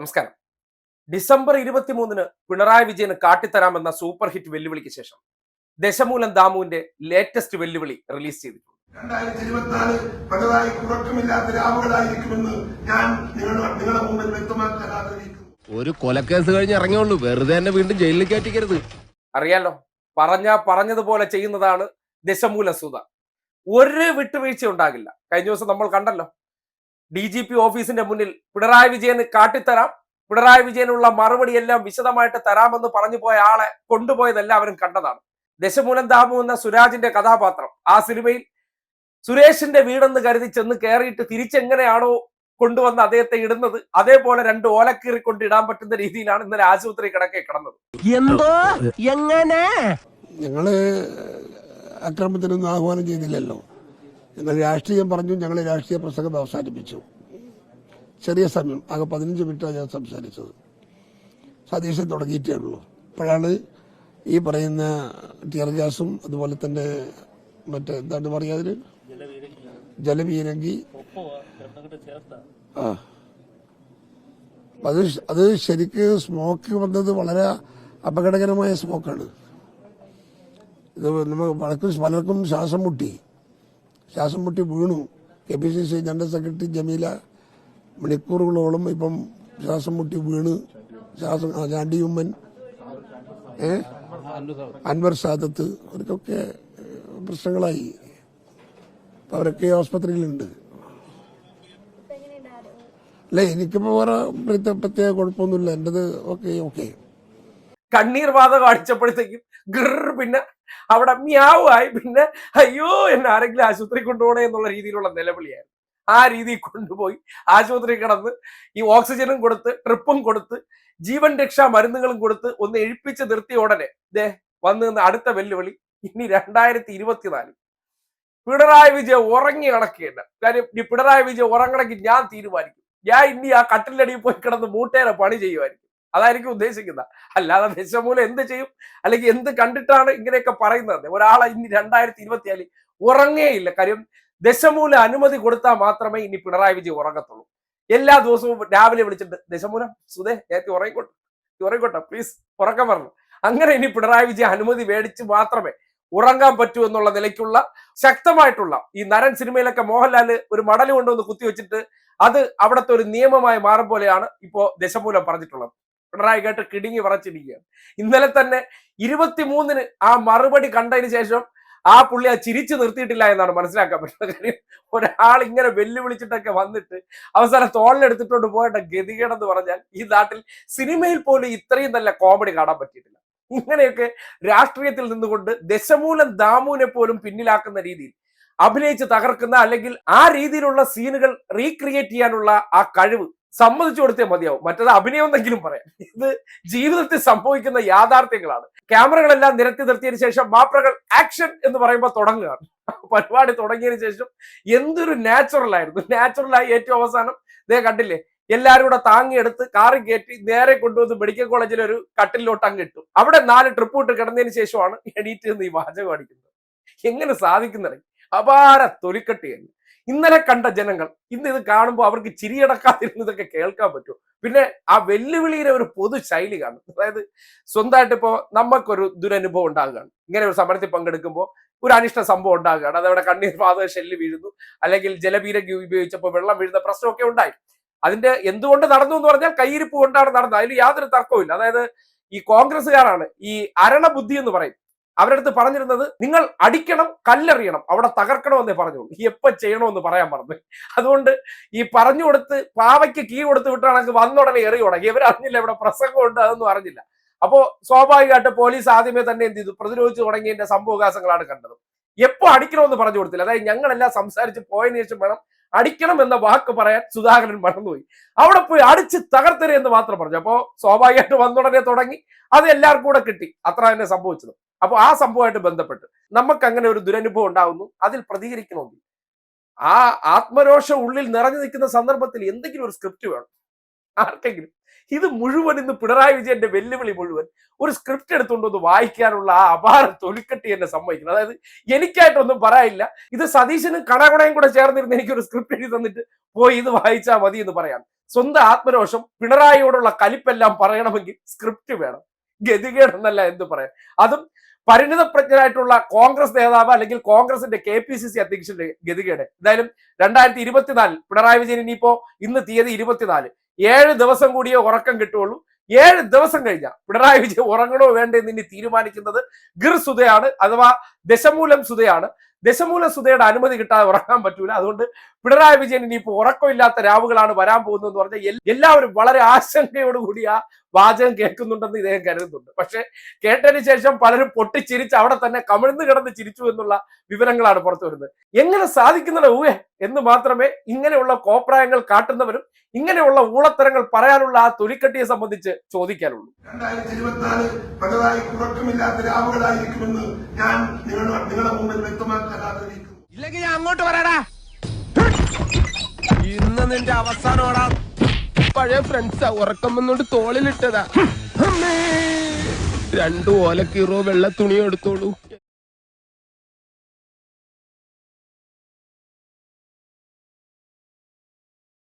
നമസ്കാരം. ഡിസംബർ ഇരുപത്തിമൂന്നിന് പിണറായി വിജയന് കാട്ടിത്തരാമെന്ന സൂപ്പർ ഹിറ്റ് വെല്ലുവിളിക്ക് ശേഷം ദശമൂലം ദാമുവിന്റെ ലേറ്റസ്റ്റ് വെല്ലുവിളി റിലീസ് ചെയ്തിട്ടുണ്ട്. രണ്ടായിരത്തി ഇരുപത്തിനാല് പിണറായി ഉറക്കമില്ലാത്ത രാവുകളായിരിക്കുമെന്ന് ഞാൻ നിങ്ങളുടെ നിങ്ങളുടെ മുമ്പിൽ വ്യക്തമാക്കാൻ ആഗ്രഹിക്കുന്നു ഒരു കൊലക്കേസ് കഴിഞ്ഞ് ഇറങ്ങിയുള്ളൂ. വെറുതെ തന്നെ വീണ്ടും ജയിലിൽ കയറ്റിക്കരുത്. അറിയാലോ? പറഞ്ഞ പറഞ്ഞതുപോലെ ചെയ്യുന്നതാണ് ദശമൂല സുധ. ഒരു വിട്ടുവീഴ്ച ഉണ്ടാകില്ല. കഴിഞ്ഞ ദിവസം നമ്മൾ കണ്ടല്ലോ. ഡി ജി പി ഓഫീസിന്റെ മുന്നിൽ പിണറായി വിജയന് കാട്ടിത്തരാം. പിണറായി വിജയനുള്ള മറുപടി എല്ലാം വിശദമായിട്ട് തരാമെന്ന് പറഞ്ഞു പോയ ആളെ കൊണ്ടുപോയത് എല്ലാവരും കണ്ടതാണ്. ദശമൂലം ദാമു എന്ന സുരാജിന്റെ കഥാപാത്രം. ആ സിനിമയിൽ സുരേഷിന്റെ വീടെന്ന് കരുതി ചെന്ന് കയറിയിട്ട് തിരിച്ചെങ്ങനെയാണോ കൊണ്ടുവന്ന് അദ്ദേഹത്തെ ഇടുന്നത്? അതേപോലെ രണ്ട് ഓലക്കീറി കൊണ്ട് ഇടാൻ പറ്റുന്ന രീതിയിലാണ് ഇന്നലെ ആശുപത്രി കിടക്കെ കിടന്നത്. എന്തോ? എങ്ങനെ? ഞങ്ങൾ അക്രമത്തിനൊന്നും ആഹ്വാനം ചെയ്തില്ലല്ലോ. എന്നാൽ രാഷ്ട്രീയം പറഞ്ഞു ഞങ്ങൾ രാഷ്ട്രീയ പ്രസംഗം അവസാനിപ്പിച്ചു. ചെറിയ സമയം ആകെ പതിനഞ്ച് മിനിറ്റാണ് ഞാൻ സംസാരിച്ചത്. സതീശൻ തുടങ്ങിയിട്ടേ ഉള്ളൂ. അപ്പോഴാണ് ഈ പറയുന്ന ടിയർ ഗ്യാസും അതുപോലെ തന്നെ മറ്റേ എന്താണ് പറയുക അതിന്? ജലവീരങ്കി ആ. അത് അത് ശരിക്ക് സ്മോക്ക് വന്നത് വളരെ അപകടകരമായ സ്മോക്കാണ്. ഇത് നമുക്ക് പലർക്കും ശ്വാസം മുട്ടി. ശ്വാസം മുട്ടി വീണു. K P C C general secretary Jameela മണിക്കൂറുകളോളം ഇപ്പം ശ്വാസം മുട്ടി വീണ്. ശ്വാസം ചാണ്ടിയുമ്മൻ ഏ? അൻവർ സാദത്ത് അവർക്കൊക്കെ പ്രശ്നങ്ങളായി. അപ്പൊ അവരൊക്കെ ആസ്പത്രിയിലുണ്ട്. അല്ല എനിക്കിപ്പോ വേറെ പ്രത്യേക പ്രത്യേക കുഴപ്പമൊന്നുമില്ല. എന്റെത് ഓക്കെ ഓക്കെ. കണ്ണീർ വാതകം കാണിച്ചപ്പോഴത്തേക്കും ഗർ പിന്നെ അവിടെ മ്യാവായി പിന്നെ അയ്യോ എന്നെ ആരെങ്കിലും ആശുപത്രി കൊണ്ടുപോകണേ എന്നുള്ള രീതിയിലുള്ള നിലവിളിയായിരുന്നു ആ രീതിയിൽ കൊണ്ടുപോയി ആശുപത്രി കിടന്ന് ഈ ഓക്സിജനും കൊടുത്ത് ട്രിപ്പും കൊടുത്ത് ജീവൻ രക്ഷാ മരുന്നുകളും കൊടുത്ത് ഒന്ന് എഴുപ്പിച്ച് നിർത്തിയ ഉടനെ ദേ വന്നു നിന്ന് അടുത്ത വെല്ലുവിളി. ഇനി രണ്ടായിരത്തി ഇരുപത്തിനാല് പിണറായി വിജയൻ ഉറങ്ങി കിടക്കേണ്ട കാര്യം ഈ പിണറായി വിജയൻ ഉറങ്ങണമെങ്കിൽ ഞാൻ തീരുമാനിക്കും. ഞാൻ ഇനി ആ കട്ടിലടിയിൽ പോയി കിടന്ന് മൂട്ടേനെ പണി ചെയ്യുമായിരിക്കും. അതായിരിക്കും ഉദ്ദേശിക്കുന്നത്. അല്ലാതെ ദശമൂലം എന്ത് ചെയ്യും? അല്ലെങ്കിൽ എന്ത് കണ്ടിട്ടാണ് ഇങ്ങനെയൊക്കെ പറയുന്നത്? ഒരാളെ ഇനി രണ്ടായിരത്തി ഇരുപത്തിയാലിൽ ഉറങ്ങേയില്ല. കാര്യം ദശമൂല അനുമതി കൊടുത്താൽ മാത്രമേ ഇനി പിണറായി വിജയൻ ഉറങ്ങത്തുള്ളൂ. എല്ലാ ദിവസവും രാവിലെ വിളിച്ചിട്ട് ദശമൂലം സുധേ നേരത്തെ ഉറങ്ങിക്കോട്ടെ. ഉറങ്ങിക്കോട്ടെ പ്ലീസ് ഉറക്കം പറഞ്ഞു അങ്ങനെ ഇനി പിണറായി വിജയൻ അനുമതി മേടിച്ച് മാത്രമേ ഉറങ്ങാൻ പറ്റൂ എന്നുള്ള നിലയ്ക്കുള്ള ശക്തമായിട്ടുള്ള ഈ നരൻ സിനിമയിലൊക്കെ മോഹൻലാൽ ഒരു മടൽ കൊണ്ടുവന്ന് കുത്തിവെച്ചിട്ട് അത് അവിടുത്തെ ഒരു നിയമമായി മാറും പോലെയാണ് ഇപ്പോൾ ദശമൂലം പറഞ്ഞിട്ടുള്ളത്. പിണറായി കേട്ട് കിടുങ്ങി പറച്ചിരിക്കുകയാണ് ഇന്നലെ തന്നെ ഇരുപത്തിമൂന്നിന് ആ മറുപടി കണ്ടതിന് ശേഷം ആ പുള്ളി ആ ചിരിച്ചു നിർത്തിയിട്ടില്ല എന്നാണ് മനസ്സിലാക്കാൻ പറ്റുന്നത്. കാര്യം ഒരാൾ ഇങ്ങനെ വെല്ലുവിളിച്ചിട്ടൊക്കെ വന്നിട്ട് അവസാനം തോളിലെടുത്തിട്ടോണ്ട് പോയിട്ട് ഗതികേടെന്ന് പറഞ്ഞാൽ ഈ നാട്ടിൽ സിനിമയിൽ പോലും ഇത്രയും നല്ല കോമഡി കാണാൻ പറ്റിയിട്ടില്ല. ഇങ്ങനെയൊക്കെ രാഷ്ട്രീയത്തിൽ നിന്നുകൊണ്ട് ദശമൂലം ദാമുവിനെ പോലും പിന്നിലാക്കുന്ന രീതിയിൽ അഭിനയിച്ച് തകർക്കുന്ന അല്ലെങ്കിൽ ആ രീതിയിലുള്ള സീനുകൾ റീക്രിയേറ്റ് ചെയ്യാനുള്ള ആ കഴിവ് സമ്മതിച്ചു കൊടുത്തേ മതിയാവും. മറ്റത് അഭിനയമെന്നെങ്കിലും പറയാം. ഇത് ജീവിതത്തിൽ സംഭവിക്കുന്ന യാഥാർത്ഥ്യങ്ങളാണ്. ക്യാമറകളെല്ലാം നിരത്തി നിർത്തിയതിനു ശേഷം മാപ്രകൾ ആക്ഷൻ എന്ന് പറയുമ്പോൾ തുടങ്ങുകയാണ്. പരിപാടി തുടങ്ങിയതിനു ശേഷം എന്തൊരു നാച്ചുറൽ ആയിരുന്നു. നാച്ചുറലായി ഏറ്റവും അവസാനം ഇതേ കണ്ടില്ലേ? എല്ലാവരും കൂടെ താങ്ങിയെടുത്ത് കാറ് കയറ്റി നേരെ കൊണ്ടുവന്ന് മെഡിക്കൽ കോളേജിൽ ഒരു കട്ടിലോട്ട് അങ്ങ് ഇട്ടു. അവിടെ നാല് ട്രിപ്പ് ഇട്ട് കിടന്നതിന് ശേഷമാണ് എണീറ്റ് നിന്ന് ഈ വാചകം അടിക്കുന്നത്. എങ്ങനെ സാധിക്കുന്നത് അപാര തൊലിക്കട്ടിയല്ല ഇന്നലെ കണ്ട ജനങ്ങൾ ഇന്ന് ഇത് കാണുമ്പോൾ അവർക്ക് ചിരിയടക്കാതിരുന്നതൊക്കെ കേൾക്കാൻ പറ്റും. പിന്നെ ആ വെല്ലുവിളിയുടെ ഒരു പൊതു ശൈലി കാണും അതായത് സ്വന്തമായിട്ട് ഇപ്പോൾ നമുക്കൊരു ദുരനുഭവം ഉണ്ടാകുകയാണ്. ഇങ്ങനെ ഒരു സമരത്തിൽ പങ്കെടുക്കുമ്പോൾ ഒരു അനിഷ്ട സംഭവം ഉണ്ടാകുകയാണ്. അതവിടെ കണ്ണീർ പാത ഷെല്ല് വീഴുന്നു. അല്ലെങ്കിൽ ജലപീരങ്കി ഉപയോഗിച്ചപ്പോൾ വെള്ളം വീഴുന്ന പ്രശ്നമൊക്കെ ഉണ്ടായി. അതിന്റെ എന്തുകൊണ്ട് നടന്നു എന്ന് പറഞ്ഞാൽ കയ്യിരിപ്പ് കൊണ്ടാണ് നടന്നത്. അതിൽ യാതൊരു തർക്കവുമില്ല. അതായത് ഈ കോൺഗ്രസ്സുകാരാണ് ഈ അരണബുദ്ധി എന്ന് പറയും. അവരുടെ അടുത്ത് പറഞ്ഞിരുന്നത് നിങ്ങൾ അടിക്കണം കല്ലെറിയണം. അവിടെ തകർക്കണമെന്നേ പറഞ്ഞോളൂ എപ്പോ ചെയ്യണമെന്ന് പറയാൻ പറഞ്ഞു അതുകൊണ്ട് ഈ പറഞ്ഞു കൊടുത്ത് പാവയ്ക്ക് കീ കൊടുത്ത് വിട്ടാണെങ്കിൽ വന്നുടനെ എറി തുടങ്ങി. ഇവരറിഞ്ഞില്ല ഇവിടെ പ്രസംഗമുണ്ട് അതൊന്നും അറിഞ്ഞില്ല. അപ്പോ സ്വാഭാവികമായിട്ട് പോലീസ് ആദ്യമേ തന്നെ എന്ത് ചെയ്തു? പ്രതിരോധിച്ചു തുടങ്ങിയതിന്റെ സംഭവകാശങ്ങളാണ് കണ്ടത്. എപ്പോ അടിക്കണമെന്ന് പറഞ്ഞു കൊടുത്തില്ല. അതായത് ഞങ്ങളെല്ലാം സംസാരിച്ച് പോയതിനു ശേഷം വേണം അടിക്കണം എന്ന വാക്ക് പറയാൻ സുധാകരൻ മറന്നുപോയി. അവിടെ പോയി അടിച്ച് തകർത്തരെ എന്ന് മാത്രം പറഞ്ഞു. അപ്പോ സ്വാഭാവികമായിട്ട് വന്നുടനെ തുടങ്ങി. അത് എല്ലാവർക്കും കൂടെ കിട്ടി. അത്ര തന്നെ സംഭവിച്ചത്. അപ്പൊ ആ സംഭവമായിട്ട് ബന്ധപ്പെട്ട് നമുക്ക് അങ്ങനെ ഒരു ദുരനുഭവം ഉണ്ടാകുന്നു അതിൽ പ്രതികരിക്കണമെങ്കിൽ. ആ ആത്മരോഷം ഉള്ളിൽ നിറഞ്ഞു നിൽക്കുന്ന സന്ദർഭത്തിൽ എന്തെങ്കിലും ഒരു സ്ക്രിപ്റ്റ് വേണം. ആർക്കെങ്കിലും. ഇത് മുഴുവൻ ഇന്ന് പിണറായി വിജയന്റെ വെല്ലുവിളി മുഴുവൻ ഒരു സ്ക്രിപ്റ്റ് എടുത്തുകൊണ്ട് ഒന്ന് വായിക്കാനുള്ള ആ അപാര തൊലിക്കെട്ടി എന്നെ സമ്മതിക്കുന്നത് അതായത് എനിക്കായിട്ടൊന്നും പറയാനില്ല. ഇത് സതീശനും കണകുണയും കൂടെ ചേർന്നിരുന്ന് എനിക്കൊരു സ്ക്രിപ്റ്റ് എഴുതി തന്നിട്ട് പോയി ഇത് വായിച്ചാൽ മതി എന്ന് പറയാം. സ്വന്തം ആത്മരോഷം പിണറായിയോടുള്ള കലിപ്പെല്ലാം പറയണമെങ്കിൽ സ്ക്രിപ്റ്റ് വേണം. ഗതികേടെന്നല്ല എന്ത് പറയാം. അതും പരിണിതപ്രജ്ഞനായിട്ടുള്ള കോൺഗ്രസ് നേതാവ് അല്ലെങ്കിൽ കോൺഗ്രസിന്റെ കെ പി സി സി അധ്യക്ഷന്റെ ഗതികേട്. എന്തായാലും രണ്ടായിരത്തി ഇരുപത്തിനാലിൽ പിണറായി വിജയൻ ഇനിയിപ്പോ ഇന്ന് തീയതി ഇരുപത്തിനാല്. ഏഴ് ദിവസം കൂടിയേ ഉറക്കം കിട്ടുള്ളൂ ഏഴ് ദിവസം കഴിഞ്ഞ പിണറായി വിജയൻ ഉറങ്ങണോ വേണ്ടേ എന്ന് ഇനി തീരുമാനിക്കുന്നത് ഗിർ സുധയാണ് അഥവാ ദശമൂലം സുധയാണ്. ദശമൂല സുധയുടെ അനുമതി കിട്ടാതെ ഉറക്കാൻ പറ്റൂല. അതുകൊണ്ട് പിണറായി വിജയൻ ഇനി ഇപ്പൊ ഉറക്കമില്ലാത്ത രാവുകളാണ് വരാൻ പോകുന്നതെന്ന് പറഞ്ഞാൽ എല്ലാവരും വളരെ ആശങ്കയോടുകൂടി ആ വാചകം കേൾക്കുന്നുണ്ടെന്ന് ഇദ്ദേഹം കരുതുന്നുണ്ട്. പക്ഷെ കേട്ടതിന് ശേഷം പലരും പൊട്ടിച്ചിരിച്ച് അവിടെ തന്നെ കമിഴ്ന്ന് കിടന്ന് ചിരിച്ചു എന്നുള്ള വിവരങ്ങളാണ് പുറത്തു വരുന്നത്. എങ്ങനെ സാധിക്കുന്നത് ഊഹേ എന്ന് മാത്രമേ ഇങ്ങനെയുള്ള കോപ്രായങ്ങൾ കാട്ടുന്നവരും ഇങ്ങനെയുള്ള ഊളത്തരങ്ങൾ പറയാനുള്ള ആ തൊലിക്കട്ടിയെ സംബന്ധിച്ച് ചോദിക്കാനുള്ളൂ. രണ്ടായിരത്തി ഇരുപത്തിനാല് പലതായി ഉറക്കമില്ലാത്ത രാവുകളായിരിക്കുമെന്ന് ഞാൻ നിങ്ങളുടെ നിങ്ങളുടെ മുമ്പിൽ വ്യക്തമാക്കാൻ ഇല്ലെങ്കിൽ ഞാൻ അങ്ങോട്ട് പറയടാ ഇന്ന് നിന്റെ അവസാനോടാ പഴയ ഫ്രണ്ട്സാ ഉറക്കം വന്നോണ്ട് തോളിലിട്ടതാ. രണ്ടു ഓലക്കീറോ വെള്ള തുണിയോ എടുത്തോളൂ.